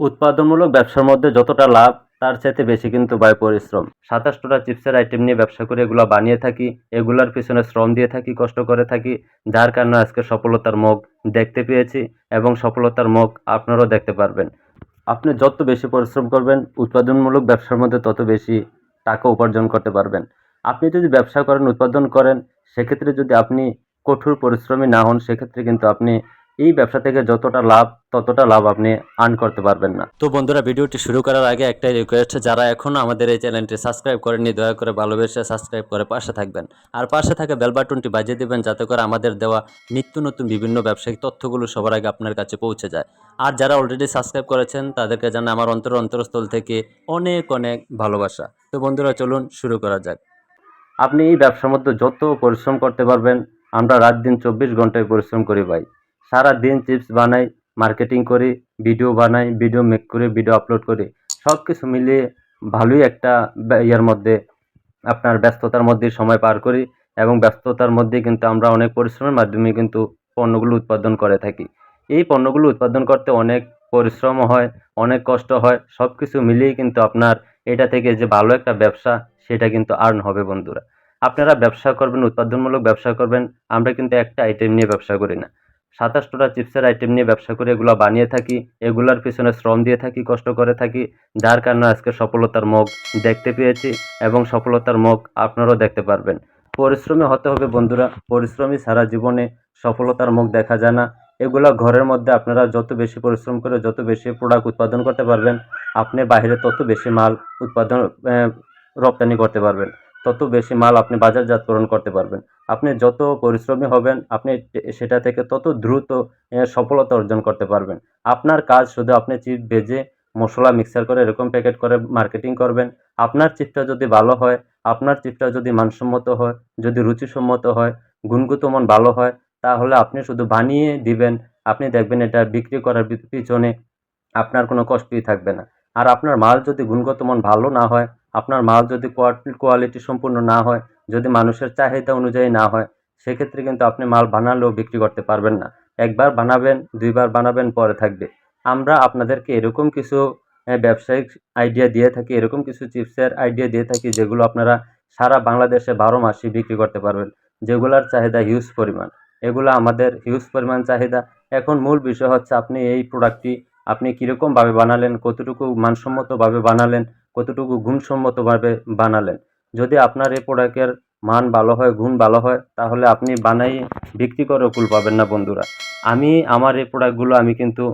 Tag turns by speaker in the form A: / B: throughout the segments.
A: উৎপাদনমূলক ব্যবসার মধ্যে যতটা লাভ, তার চাইতে বেশি কিন্তু ভাই পরিশ্রম। সাতাশটা চিপসের আইটেম নিয়ে ব্যবসা করে এগুলো বানিয়ে থাকি, এগুলার পিছনে শ্রম দিয়ে থাকি, কষ্ট করে থাকি, যার কারণে আজকে সফলতার মুখ দেখতে পেয়েছি এবং সফলতার মুখ আপনারাও দেখতে পারবেন। আপনি যত বেশি পরিশ্রম করবেন, উৎপাদনমূলক ব্যবসার মধ্যে তত বেশি টাকা উপার্জন করতে পারবেন। আপনি যদি ব্যবসা করেন, উৎপাদন করেন, সেক্ষেত্রে যদি আপনি কঠোর পরিশ্রমী না হন, সেক্ষেত্রে কিন্তু আপনি এই ব্যবসা থেকে যতটা লাভ ততটা লাভ আপনি আর্ন করতে পারবেন না। তো বন্ধুরা ভিডিওটি শুরু করার আগে একটাই রিকোয়েস্ট যারা এখনও আমাদের এই চ্যানেলটি সাবস্ক্রাইব করেননি দয়া করে ভালোবেসে সাবস্ক্রাইব করে পাশে থাকবেন। আর পাশে থাকা বেল বাটনটি বাজিয়ে দেবেন যাতে করে আমাদের দেওয়া নিত্য নতুন বিভিন্ন ব্যবসায়িক তথ্যগুলো সবার আগে আপনার কাছে পৌঁছে যায়। আর যারা অলরেডি সাবস্ক্রাইব করেছেন তাদেরকে জানা আমার অন্তর অন্তরস্থল থেকে অনেক অনেক ভালোবাসা। তো বন্ধুরা চলুন শুরু করা যাক। আপনি এই ব্যবসার মধ্যে যত পরিশ্রম করতে পারবেন আমরা রাত দিন চব্বিশ ঘন্টায় পরিশ্রম করি ভাই। সারা দিন চিপস বানাই মার্কেটিং করি ভিডিও বানাই ভিডিও মেক করি ভিডিও আপলোড করি সব কিছু মিলিয়ে ভালোই একটা ইয়ের মধ্যে, আপনার ব্যস্ততার মধ্যে সময় পার করি এবং ব্যস্ততার মধ্যে কিন্তু আমরা অনেক পরিশ্রমের মাধ্যমে কিন্তু পণ্যগুলো উৎপাদন করে থাকি। এই পণ্যগুলো উৎপাদন করতে অনেক পরিশ্রমও হয়, অনেক কষ্ট হয় সব কিছু মিলিয়েই কিন্তু আপনার এটা থেকে যে ভালো একটা ব্যবসা, সেটা কিন্তু আর্ন হবে বন্ধুরা। আপনারা ব্যবসা করবেন, উৎপাদনমূলক ব্যবসা করবেন, আমরা কিন্তু একটা আইটেম নিয়ে ব্যবসা করি না। সাতাশটা চিপসের আইটেম নিয়ে ব্যবসা করে এগুলো বানিয়ে থাকি, এগুলোর পিছনে শ্রম দিয়ে থাকি, কষ্ট করে থাকি, যার কারণে আজকে সফলতার মুখ দেখতে পেয়েছি এবং সফলতার মুখ আপনারাও দেখতে পারবেন। পরিশ্রমী হতে হবে বন্ধুরা, পরিশ্রমী সারা জীবনে সফলতার মুখ দেখা যায় না। এগুলো ঘরের মধ্যে আপনারা যত বেশি পরিশ্রম করে যত বেশি প্রোডাক্ট উৎপাদন করতে পারবেন, আপনি বাইরে তত বেশি মাল উৎপাদন রপ্তানি করতে পারবেন। তত বেশি মাল আপনি বাজারজাতকরণ করতে পারবেন। আপনি যত পরিশ্রমী হবেন, আপনি সেটা থেকে তত দ্রুত সফলতা অর্জন করতে পারবেন। আপনার কাজ শুধু আপনি চিপ ভেজে মশলা মিক্সার করে এরকম প্যাকেট করে মার্কেটিং করবেন। আপনার চিপটা যদি ভালো হয়, আপনার চিপটা যদি মানসম্মত হয়, যদি রুচিসম্মত হয় গুণগত মান ভালো হয়, তাহলে আপনি শুধু বানিয়ে দিবেন। আপনি দেখবেন এটা বিক্রি করার পিছনে আপনার কোনো কষ্টই থাকবে না। আর আপনার মাল যদি গুণগত মান ভালো না হয় আপনার মাল যদি কোয়ালিটি সম্পূর্ণ না হয়, যদি মানুষের চাহিদা অনুযায়ী না হয়, সেক্ষেত্রে কিন্তু আপনি মাল বানালেও বিক্রি করতে পারবেন না। একবার বানাবেন, দুইবার বানাবেন, পরে থাকবে। আমরা আপনাদেরকে এরকম কিছু ব্যবসায়িক আইডিয়া দিয়ে থাকি, এরকম কিছু চিপসের আইডিয়া দিয়ে থাকি, যেগুলো আপনারা সারা বাংলাদেশে বারো মাসই বিক্রি করতে পারবেন, যেগুলোর চাহিদা হিউজ পরিমাণ। এগুলো আমাদের হিউজ পরিমাণ চাহিদা। এখন মূল বিষয় হচ্ছে আপনি এই প্রোডাক্টটি আপনি কীরকমভাবে বানালেন, কতটুকু মানসম্মতভাবে বানালেন কতটুকু গুণসম্মতভাবে বানালেন। যদি আপনার এই প্রোডাক্টের মান ভালো হয়, গুণ ভালো হয়, তাহলে আপনি বানাই বিক্রি করে কুল পাবেন না বন্ধুরা। আমি, আমার এই প্রোডাক্টগুলো আমি কিন্তু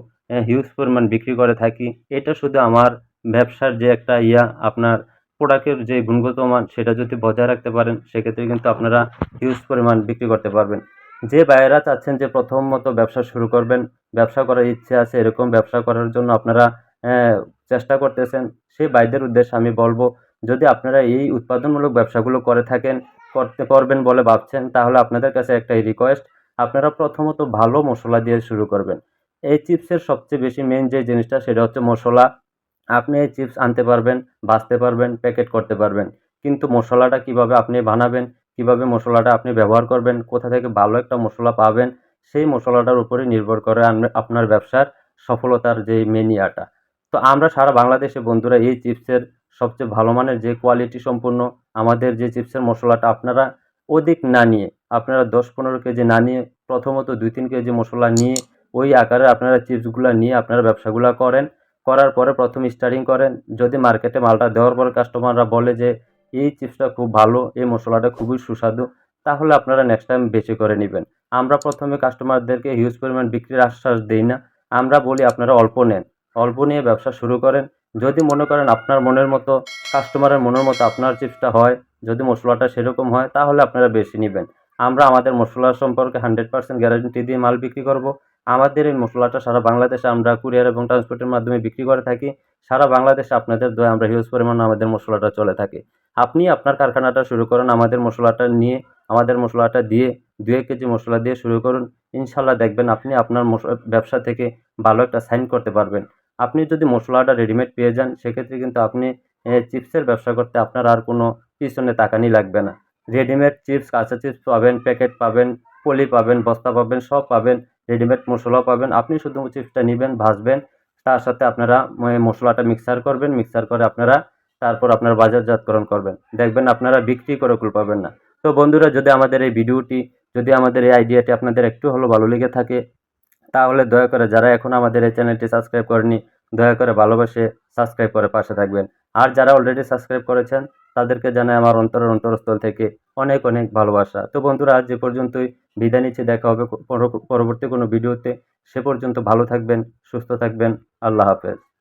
A: হিউজ পরিমাণ বিক্রি করে থাকি। এটা শুধু আমার ব্যবসার যে একটা ইয়া, আপনার প্রোডাক্টের যে গুণগত মান, সেটা যদি বজায় রাখতে পারেন, সেক্ষেত্রে কিন্তু আপনারা হিউজ পরিমাণ বিক্রি করতে পারবেন। যে ভাইয়েরা চাচ্ছেন যে প্রথমত ব্যবসা শুরু করবেন, ব্যবসা করার ইচ্ছে আছে, এরকম ব্যবসা করার জন্য আপনারা চেষ্টা করতেছেন, সেই ভাইদের উদ্দেশ্যে আমি বলব, যদি আপনারা এই উৎপাদনমূলক ব্যবসাগুলো করে থাকেন, করতে করবেন বলে ভাবছেন, তাহলে আপনাদের কাছে একটাই রিকোয়েস্ট আপনারা প্রথমত ভালো মশলা দিয়ে শুরু করবেন। এই চিপসের সবচেয়ে বেশি মেন যে জিনিসটা, সেটা হচ্ছে মশলা। আপনি এই চিপস আনতে পারবেন বাছতে পারবেন প্যাকেট করতে পারবেন। কিন্তু মশলাটা কীভাবে আপনি বানাবেন, কীভাবে মশলাটা আপনি ব্যবহার করবেন, কোথা থেকে ভালো একটা মশলা পাবেন, সেই মশলাটার উপরে নির্ভর করে আপনার ব্যবসার সফলতার যে মেনিয়াটা তো আমরা সারা বাংলাদেশে বন্ধুরা এই চিপসের সবচেয়ে ভালো মানের যে কোয়ালিটি সম্পূর্ণ আমাদের যে চিপসের মশলাটা আপনারা অধিক না নিয়ে, আপনারা দশ পনেরো কেজি না নিয়ে, প্রথমত দুই তিন কেজি মশলা নিয়ে, ওই আকারে আপনারা চিপসগুলো নিয়ে আপনারা ব্যবসাগুলো করেন। করার পরে প্রথম স্টার্টিং করেন। যদি মার্কেটে মালটা দেওয়ার পরে কাস্টমাররা বলে যে, এই চিপসটা খুব ভালো, এই মশলাটা খুবই সুস্বাদু, তাহলে আপনারা নেক্সট টাইম বেশি করে নেবেন। আমরা প্রথমে কাস্টমারদেরকে হিউজ পরিমাণ বিক্রির আশ্বাস দিই না। আমরা বলি আপনারা অল্প নেন। অল্প নিয়ে ব্যবসা শুরু করেন। যদি মনে করেন আপনার মনের মতো কাস্টমারের মনের মতো আপনার চিপসটা হয়, যদি মশলাটা সেরকম হয়, তাহলে আপনারা বেশি নেবেন। আমরা আমাদের মশলা সম্পর্কে হান্ড্রেড পার্সেন্ট গ্যারান্টি দিয়ে মাল বিক্রি করব। আমাদের এই মশলাটা সারা বাংলাদেশে আমরা কুরিয়ার এবং ট্রান্সপোর্টের মাধ্যমে বিক্রি করে থাকি। সারা বাংলাদেশে আপনাদের দয়া, আমরা হিউজ পরিমাণ আমাদের মশলাটা চলে থাকে। আপনি আপনার কারখানাটা শুরু করুন, আমাদের মশলাটা নিয়ে, আমাদের মশলাটা দিয়ে দু এক কেজি মশলা দিয়ে শুরু করুন। ইনশাল্লাহ দেখবেন আপনি আপনার ব্যবসা থেকে ভালো একটা সাইন করতে পারবেন। আপনি যদি মশলাটা রেডিমেড পেয়ে যান, সেক্ষেত্রে কিন্তু আপনি চিপসের ব্যবসা করতে আপনার আর কোনো পিছনে তাকানি লাগবে না। রেডিমেড চিপস, কাঁচা চিপস পাবেন প্যাকেট পাবেন, পলি পাবেন, বস্তা পাবেন, সব পাবেন রেডিমেড মশলাও পাবেন। আপনি শুধু চিপসটা নেবেন, ভাজবেন, তার সাথে আপনারা মশলাটা মিক্সার করবেন মিক্সার করে আপনারা তারপর আপনার বাজারজাতকরণ করবেন। দেখবেন আপনারা বিক্রি করে কুল পাবেন না। তো বন্ধুরা, যদি আমাদের এই ভিডিওটি, যদি আমাদের এই আইডিয়াটি আপনাদের একটু হলেও ভালো লেগে থাকে, তাহলে দয়া করে যারা এখন আমাদের এই চ্যানেলটি সাবস্ক্রাইব করেনি দয়া করে ভালোবাসে সাবস্ক্রাইব করে পাশে থাকবেন। আর যারা অলরেডি সাবস্ক্রাইব করেছেন, তাদেরকে জানাই আমার অন্তরের অন্তরস্থল থেকে অনেক অনেক ভালোবাসা। তো বন্ধুরা, আজ যে পর্যন্তই। বিদায় নিচ্ছে, দেখা হবে পর- পরবর্তী কোনো ভিডিওতে। সে পর্যন্ত ভালো থাকবেন, সুস্থ থাকবেন। আল্লাহ হাফেজ।